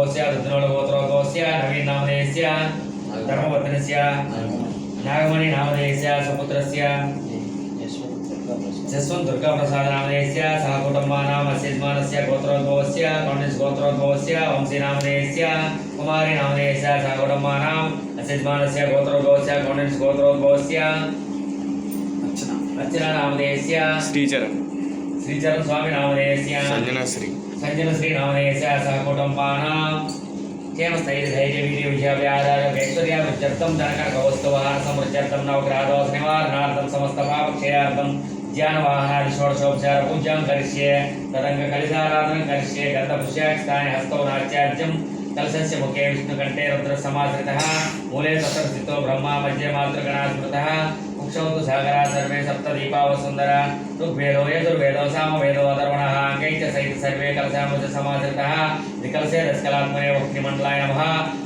ಗೋಸ್ಯ ರುದ್ರವಳ ಗೋತ್ರ ಗೋಸ್ಯ ನವೀನ್ ನಾಮಧೇಯಸ್ಯ ಧರ್ಮವರ್ಧನಸ್ಯ ನಾಗಮಣಿ ನಾಮಧೇಯಸ್ಯ ಸುಪುತ್ರಸ್ಯ जसवंत दुर्गा प्रसाद नामधेयस्य सहकुटुम्बा नाम असिद्मानस्य गोत्रोद्भवस्य कौण्डिस् गोत्रोद्भवस्य वंशी नामधेयस्य कुमारी नामधेयस्य सहकुटुम्बा नाम असिद्मानस्य गोत्रोद्भवस्य कौण्डिस् गोत्रोद्भवस्य अर्चना नामधेयस्य श्रीचरण श्रीचरण स्वामी नामधेयस्य सञ्जनश्री सञ्जनश्री नामधेयस्य सह कुटुम्बानां क्षेमस्थैर्धैर्यवीर्यविजयाव्याधारभेक्षर्यावृत्यर्थं धनकर्कवस्तुवाहारसमृत्यर्थं नवग्रहदोष निवारणार्थं समस्तपापक्षयार्थं ज्ञानवाहादिषोडशोपचारपूजां करिष्ये तदङ्गकलिशाराधनं करिष्ये गन्धपुष्याक्षानि हस्तौ नाच्याज्यं कलशस्य मुखे विष्णुकण्ठे रुद्रसमाश्रितः मूले तत्र स्थितो ब्रह्मा मध्ये शौन्तु सागरा सर्वे सप्त दीपावसुन्दरा ऋग्वेदो यजुर्वेदो सामवेदोऽधर्वणः कैत्य सहित सर्वे कलशामुच समाश्रितः विकलसे दशकलात्मने वक्तिमण्डलाय नमः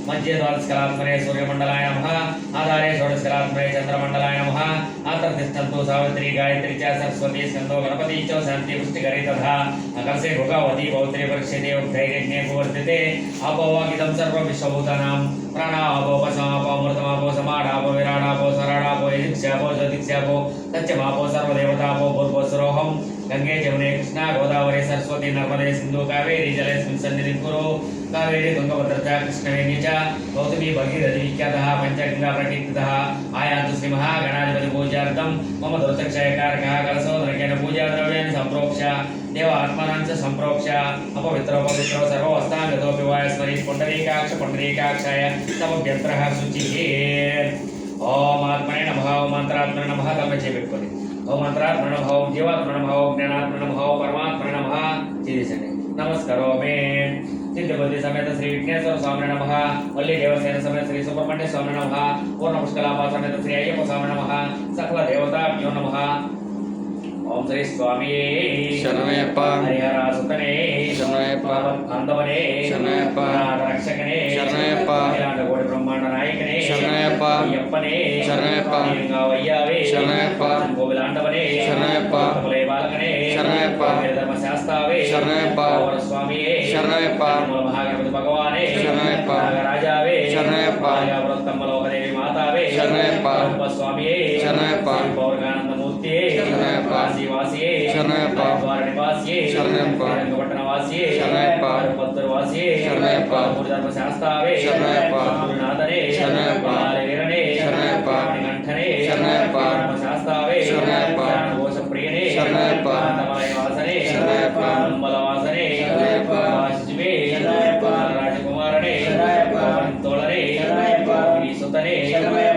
मध्ये द्वादशकलात्मने सूर्यमण्डलाय नमः आधारे षोडशकलात्मने चन्द्रमण्डलाय मातर्तिष्ठन्तु सावित्री गायत्री च सरस्वती स्कन्दो गणपति च शान्ति पुष्टिकरे तथा अकर्षे भुगवती पौत्रे परीक्षते धैर्यज्ञे प्रवर्तते अपवागिदं सर्वविश्वभूतानां प्राणापोपशमापोमृतमापो समाडापो विराडापो सराडापो यदिक्षापो ज्योतिक्षापो तच्चमापो सर्वदेवतापो पूर्वो गंगे जमुने कृष्णा गोदावरी सरस्वती नर्मदे सिंधु कावेरी जलेस्मिन् सन्निधिं कुरु कावेरी तुङ्गभद्रता कृष्णवेणी च गौतमी भगीरथी विख्यातः पञ्चगङ्गाप्रकीर्तितः श्रीमहागणाधिपतिपूजार्थं मम दुर्चक्षयकारकः पूजा पूजाद्रव्याणि संप्रोक्ष देव च सम्प्रोक्ष्य अपवित्रोपवित्रो सर्वस्ताङ्गतोऽपि वा स्मरेत् पुण्डरीकाक्ष, पुण्डरीकाक्षाय तमभ्यन्तरः शुचिः। ओम् आत्मने नमः ओम् मन्त्रात्मने नमः, तमे चेपिट्पति ओम् मन्त्रात्मने नमः ओम् जीवात्मने नमः ओम् ज्ञानात्मने नमः ओम् परमात्मने नमः। चिदिशने नमस्करोमि। ಸಿದ್ಧಬುದ್ಧಿ ಸಮೇತ ಶ್ರೀ ವಿಘ್ನೇಶ್ವರ ಸ್ವಾಮಿ ನಮಃ ವಲ್ಲಿ ದೇವಸೇನ ಸಮೇತ ಶ್ರೀ ಸುಬ್ರಹ್ಮಣ್ಯ ಸ್ವಾಮಿ ನಮಃ ಪೂರ್ಣ ಪುಷ್ಕಲಾಭ ಸಮೇತ ಶ್ರೀ ಅಯ್ಯಪ್ಪ ಸ್ವಾಮಿ ನಮಃ ಸಕಲ ದೇವತಾಭ್ಯೋ ನಮಃ ಓಂ ಶ್ರೀ ಸ್ವಾಮಿಯೇ ಶರಣಯ್ಯಪ್ಪ ಹರಿಹರ ಸುತನೇ ಶರಣಯ್ಯಪ್ಪ ಬಾಂಧವನೇ ಶರಣಯ್ಯಪ್ಪ ರಕ್ಷಕನೇ ಶರಣಯ್ಯಪ್ಪ ಕೋಟಿ ಬ್ರಹ್ಮಾಂಡ ನಾಯಕನೇ ಶರಣಯ್ಯಪ್ಪ ಅಯ್ಯಪ್ಪನೇ ಶರಣಯ್ಯಪ್ಪ ಲಿಂಗಾವಯ್ಯಾವೇ ಶರಣಯ್ಯಪ್ಪ ಕೋವಿಲಾಂಡವನೇ ಶರಣಯ್ಯಪ್ಪ ಶರಣಯಪ್ಪ ಧರ್ಮಶಾಸ್ತಾವೇ ಶರಣಯಪ್ಪ ಸ್ವಾಮಿಯೇ ಶರಣಯಪ್ಪ ಮಹಾಗಣಪತಿ ಭಗವಾನೇ ಶರಣಯಪ್ಪ ರಾಜಾವೇ ಶರಣಯಪ್ಪ ವೃತ್ತಂಬಲೋಕದೇವಿ ಮಾತಾವೇ ಶರಣಯಪ್ಪ ಸ್ವಾಮಿಯೇ ಶರಣಯಪ್ಪ ಪೌರ್ಗಾನಂದ ಮೂರ್ತಿಯೇ ಶರಣಯಪ್ಪ ಕಾಶಿವಾಸಿಯೇ ಶರಣಯಪ್ಪ ದ್ವಾರನಿವಾಸಿಯೇ ಶರಣಯಪ್ಪ ರಂಗಪಟ್ಟಣವಾಸಿಯೇ ಶರಣಯಪ್ಪ ಪತ್ತೂರುವಾಸಿಯೇ ಶರಣಯಪ್ಪ ಧರ್ಮಶಾಸ್ತಾವೇ ಶರಣಯಪ್ಪ ಗುರುನಾಥನೇ ಶರಣಯಪ್ಪ ವೀರನೇ ಶರಣಯಪ್ಪ ಗಂಠನೇ ಶರಣಯಪ್ಪ ಧರ್ಮಶಾಸ್ತಾವೇ ಶರಣಯಪ್ಪ ಘೋಷ ಪ್ರಿಯನೇ ಶರಣ